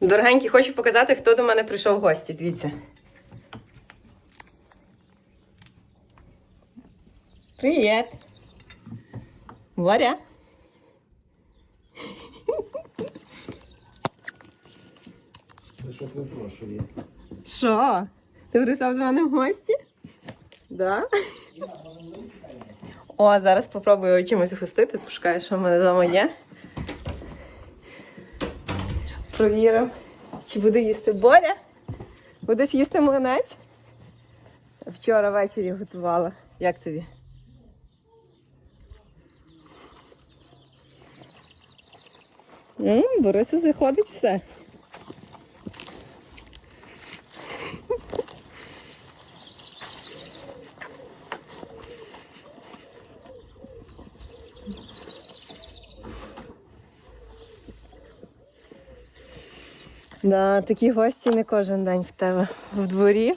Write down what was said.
Дорогенькі, хочу показати, хто до мене прийшов в гості. Дивіться. Привіт! Варя. Це щось випрошує. Що? Ти прийшов до мене в гості? Да? О, зараз попробую чимось гостити, пошукаю, що в мене вдома є. Провіримо, чи буде їсти Боря. Будеш їсти млинець? Вчора ввечері готувала. Як тобі? М, Бориса заходить все. Да, такі гості не кожен день в тебе в дворі.